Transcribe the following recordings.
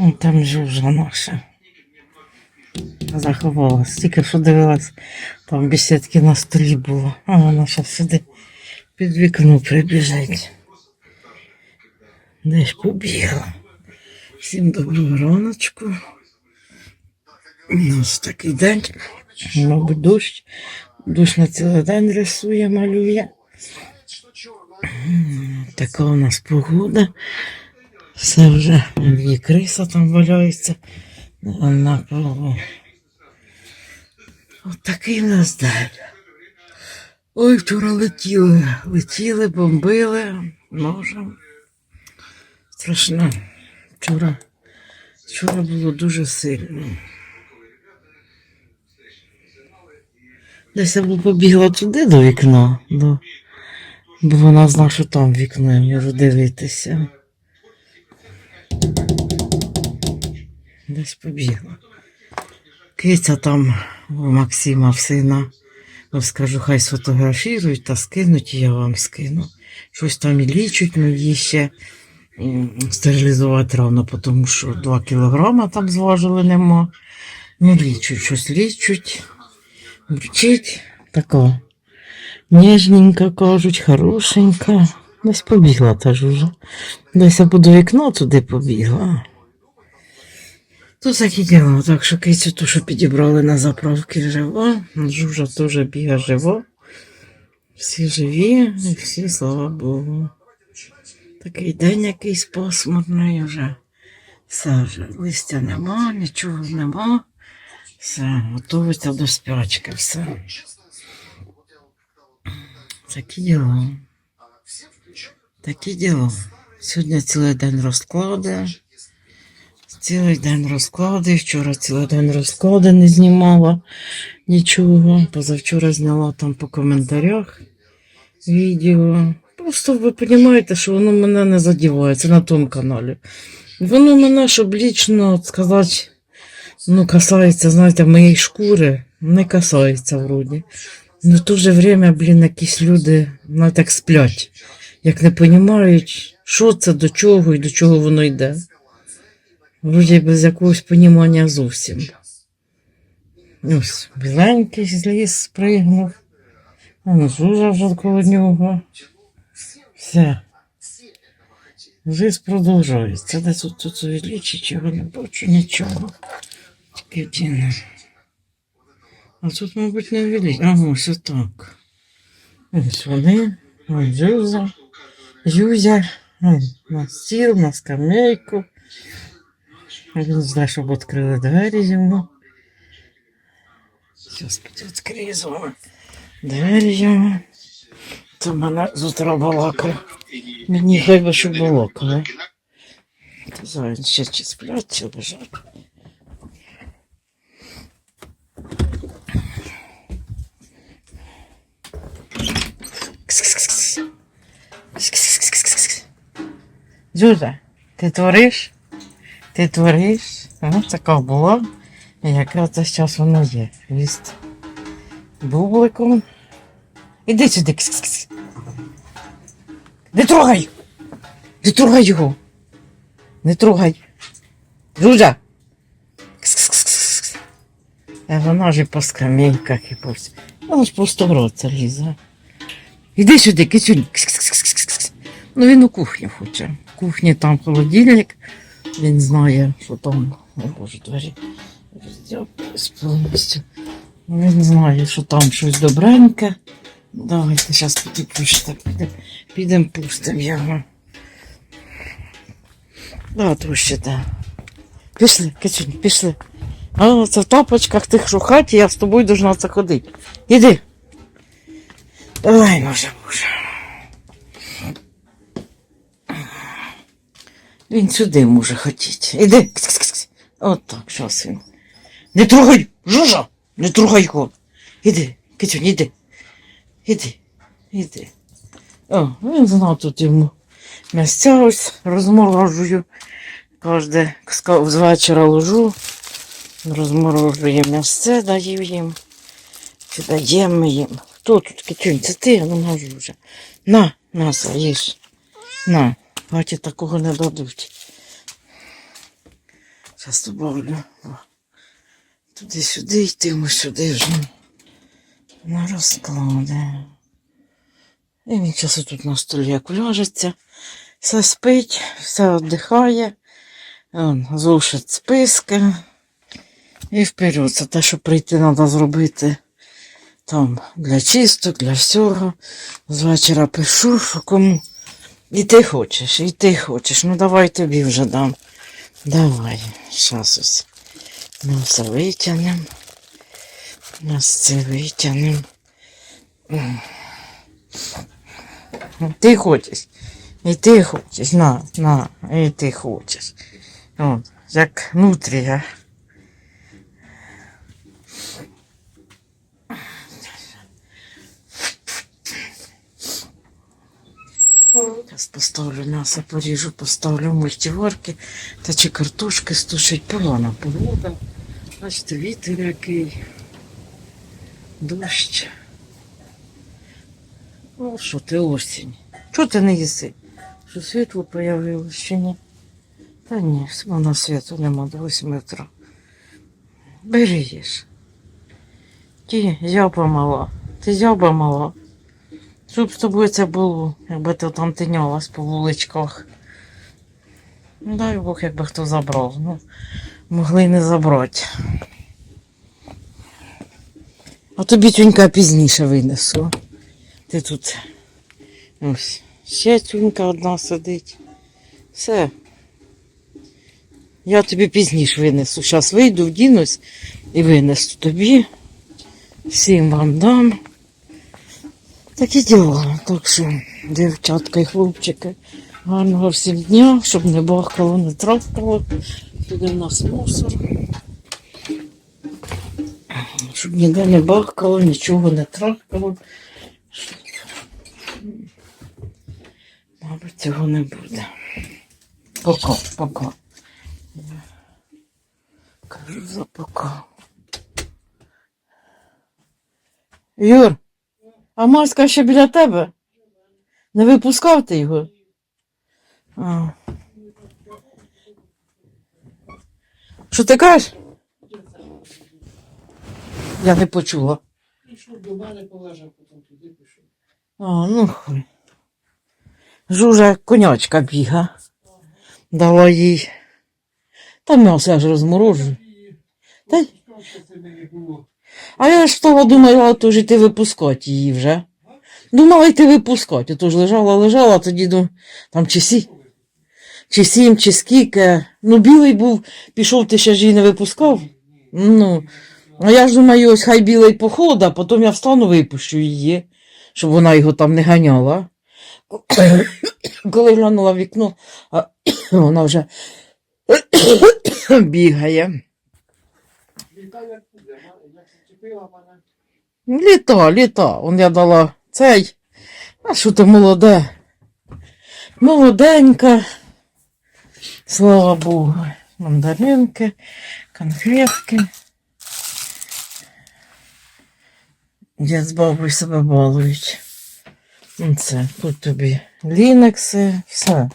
О, там жужа наша. Заховалась. Тільки що дивилась, там бесідки на столі було. А вона зараз сюди під вікно прибіжить. Десь побігла. Всім доброго раночку. У нас такий день. Мабуть, дощ. Дощ на цілий день рисує, малює. Така у нас погода. Все вже дві криса там валяються на полу. От такий нас день. Ой, вчора летіли, летіли, бомбили, ножем. Страшно. Вчора, вчора було дуже сильно. Десь я побігла туди до вікна, до... бо вона знала, що там вікно, я можу дивитися. Десь побігла. Киця там у Максима в сина. Ну, скажу, хай сфотографірують та скинуть, і я вам скину. Щось там і лічуть, її ще стерилізувати рано, тому що 2 кілограма там зважили нема. Ну, лічуть, щось лічуть. Вчить така. Ніжненька, кажуть, хорошенька. Десь побігла та ж уже. Десь я буду вікно туди побігла. То такі діло, так що кицю ту, що підібрали на заправки жива, жужа теж бігає живо. Всі живі, і всі, слава Богу. Такий день якийсь пасмурний вже. Все листя нема, нічого нема. Все, готується до спячки, все. Такі діло. Такі діло. Сьогодні цілий день розклади. Цілий день розклади. Вчора цілий день розклади не знімала нічого. Позавчора зняла там по коментарях відео. Просто ви розумієте, що воно мене не задіває. Це на тому каналі. Воно мене, щоб лічно сказати, ну, касається, знаєте, моєї шкури, не касається вроді. Ну, в то же время, блін, якісь люди, знаєте, як сплять, як не розуміють, що це, до чого і до чого воно йде. Вроді без якогось понімання зовсім. Ось, біленький з ліс спригнув. А ну, Жужа вже коло нього. Все. Жизнь продовжується. Де тут тут увеличить його не бачу нічого. Тільки. А тут, мабуть, не увеличить. Ага, ось отак. Ось вони. Ось. Юзя. На стіл, на скамейку. Він знає, щоб відкрили двері йому. Зараз вами двері йому. Це мене з утра балакає. Мені хай би щоб балакали. Та зараз ще чи сплять, чи лежать. Зюза, ти твориш? Ти твориш? Ну, така була. І якраз це зараз воно є. Віст. Бубликом. Іди сюди. Кс-кс-кс. Не трогай! Не трогай його! Не трогай! Кс-кс-кс-кс. А вона ж і по скамейках і по всі. Вона ж просто в рот лізе. Іди сюди, кисюнь. Ну він у кухню хоче. В кухні там холодильник. Він знає, що там. О боже, двері розділились повністю. Ну, Він знає, що там щось добреньке. Давайте зараз пустимо. Підемо підем пустимо його. Да, трущите. Пішли, Кицюнь, пішли. А це в тапочках тих, що в хаті, я з тобою должна це ходити. Іди. Давай, може, боже. Він сюди може хотіти. Іди. Кс-кс-кс. От так, щас він. Не трогай! Жужа! Не трогай його! Іди, Кицюнь, іди. Іди, іди. О, він знав тут йому місця ось розморожую. Кожне з вечора ложу, розморожує місце, даю їм. Чи даємо їм. Хто тут Кицюнь? Це ти, ну можу вже. На, на, їж. На, хаті такого не дадуть. Зараз добавлю. Туди-сюди йтиму сюди вже. На розклади. І він зараз тут на столі як ляжеться. Все спить, все віддихає. Зошит списки. І вперед. Це те, що прийти треба зробити там для чисток, для всього. З вечора пишу, що кому. І ти хочеш, і ти хочеш. Ну давай тобі вже дам. Давай, щас ось. Ми все витягнемо. Ми це витягнемо. Ти хочеш. І ти хочеш, на, на, і ти хочеш. От, як нутрія. Зараз поставлю м'ясо, поріжу, поставлю в мультиварки, та чи картошки стушить погана погода. Бачите, вітер який, дощ. Ну, що ти осінь? Чого ти не їси? Що світло появилось чи ні? Та ні, вона світу нема до 8 утра. Бери їж. Ті, зяба мала. Ти зяба мала. Щоб з тобою це було, якби ти там тинялась по вуличках. Ну, дай Бог, якби хто забрав. Ну, могли й не забрати. А тобі тюнька пізніше винесу. Ти тут ось ще тюнька одна сидить. Все. Я тобі пізніше винесу. Зараз вийду, вдінусь і винесу тобі. Всім вам дам. Такі діла. Так що, дівчатка і хлопчики, гарного всім дня, щоб не бахкало, не трапкало. Туди в нас мусор. Щоб ніде не бахкало, нічого не трапкало. Мабуть, цього не буде. Пока, пока. Кажу за пока. Юр, а Марська ще біля тебе? Не випускав ти його? А. Що ти кажеш? Я не почула. Пішов до мене, полежав, потім туди пішов. А, ну хуй. Жужа конячка біга. Дала їй. Та м'ясо я ж. Та? А я ж того думала, то ж йти випускати її вже. Думала йти випускати. То ж лежала, лежала, тоді ну, там чи сі, чи сім, чи скільки. Ну, білий був, пішов, ти ще ж її не випускав. Ну, а я ж думаю, ось хай білий похода, потім я встану, випущу її, щоб вона його там не ганяла. Коли глянула в вікно, а вона вже бігає. Літа як. Літа. Он я дала цей. А що ти молоде? Молоденька. Слава Богу. Мандаринки, конфетки. Дід з бабою себе балують. Ну, Це тут тобі лінекси, все.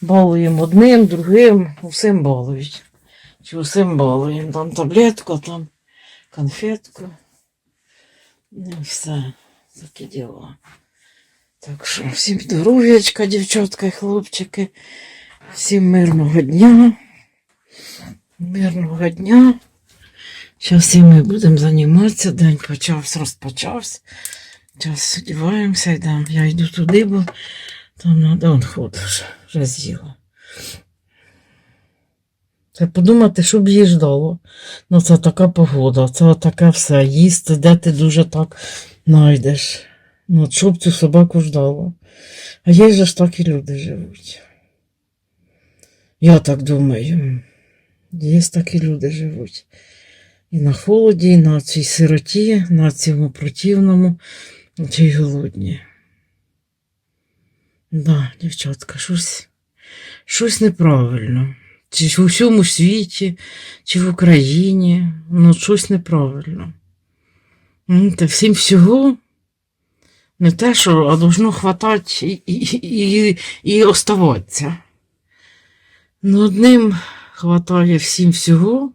Балуємо одним, другим, усім балують. Чи усім балуємо. Там таблетку, там конфетку. Ну все, такі діла. Так що всім здоров'ячка, дівчатка і хлопчики. Всім мирного дня. Мирного дня. Зараз і ми будемо займатися. День почався, розпочався. Зараз сподіваємося, йдемо. Я йду туди, бо там треба вже, вже з'їла. Це подумати, що б їй ждало. Ну, це така погода, це таке все. Їсти, де ти дуже так знайдеш. Ну, що б цю собаку ждало. А є ж так і люди живуть. Я так думаю. Є такі люди живуть. І на холоді, і на цій сироті, на цьому противному, чи й голодні. Да, дівчатка, щось, щось неправильно. Чи в усьому світі, чи в Україні, ну щось неправильно. М, Та всім всього не те, що, а должно хватати і, і, і, і оставатися. Ну, одним хватає всім всього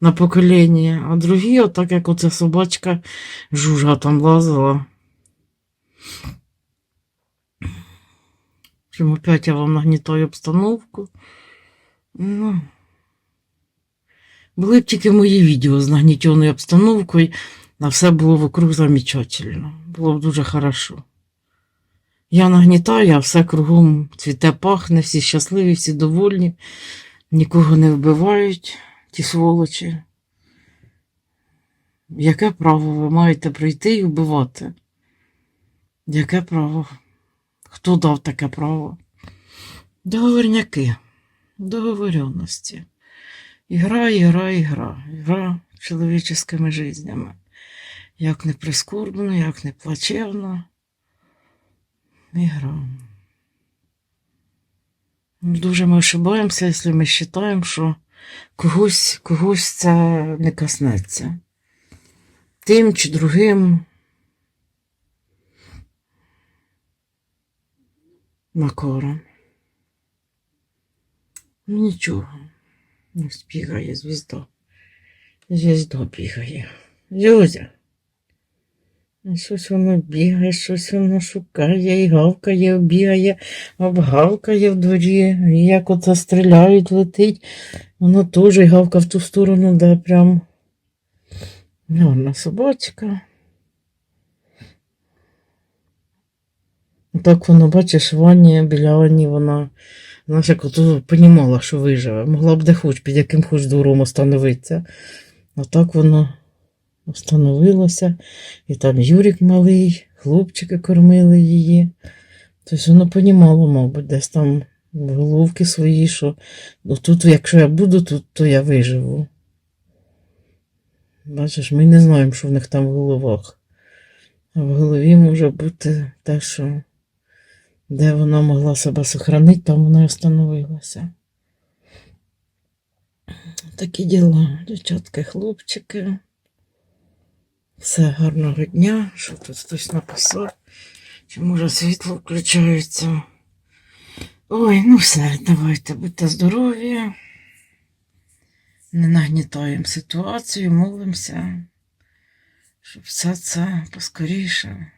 на покоління, а другі, отак як оця собачка жужа там лазила. Чим опять я вам нагнітаю обстановку. Ну, були б тільки мої відео з нагнітеною обстановкою, а все було вокруг замечательно. Було б дуже хорошо. Я нагнітаю, а все кругом цвіте пахне, всі щасливі, всі довольні, нікого не вбивають, ті сволочі. Яке право ви маєте прийти і вбивати? Яке право? Хто дав таке право? Договорняки, договоренності. Ігра, ігра, ігра, ігра чоловіческими жизнями. Як не прискорбно, як не плачевно. Ігра. Дуже ми ошибаємося, якщо ми вважаємо, що когось, когось це не коснеться. Тим чи другим макаром. Ну нічого. Ось бігає звізда. Звізда бігає. Зюзя. Щось воно бігає, щось воно шукає, і гавкає, бігає, обгавкає в дворі. І як оце стріляють, летить, воно теж гавка в ту сторону, де прям гарна собачка. Так воно, бачиш, Вані, біля Вані вона, знаєш, як ото понімала, що виживе. Могла б де хоч, під яким хоч двором остановитися. А так воно остановилося. І там Юрік малий, хлопчики кормили її. Тобто воно понімало, мабуть, десь там в головки свої, що тут, якщо я буду тут, то я виживу. Бачиш, ми не знаємо, що в них там в головах. А в голові може бути те, що де вона могла себе сохранити, там вона і остановилася. Такі діла, дівчатки, хлопчики. Все гарного дня. Що тут хтось написав? Чи може світло включається? Ой, ну все, давайте, будьте здорові. Не нагнітаємо ситуацію, молимося, щоб все це поскоріше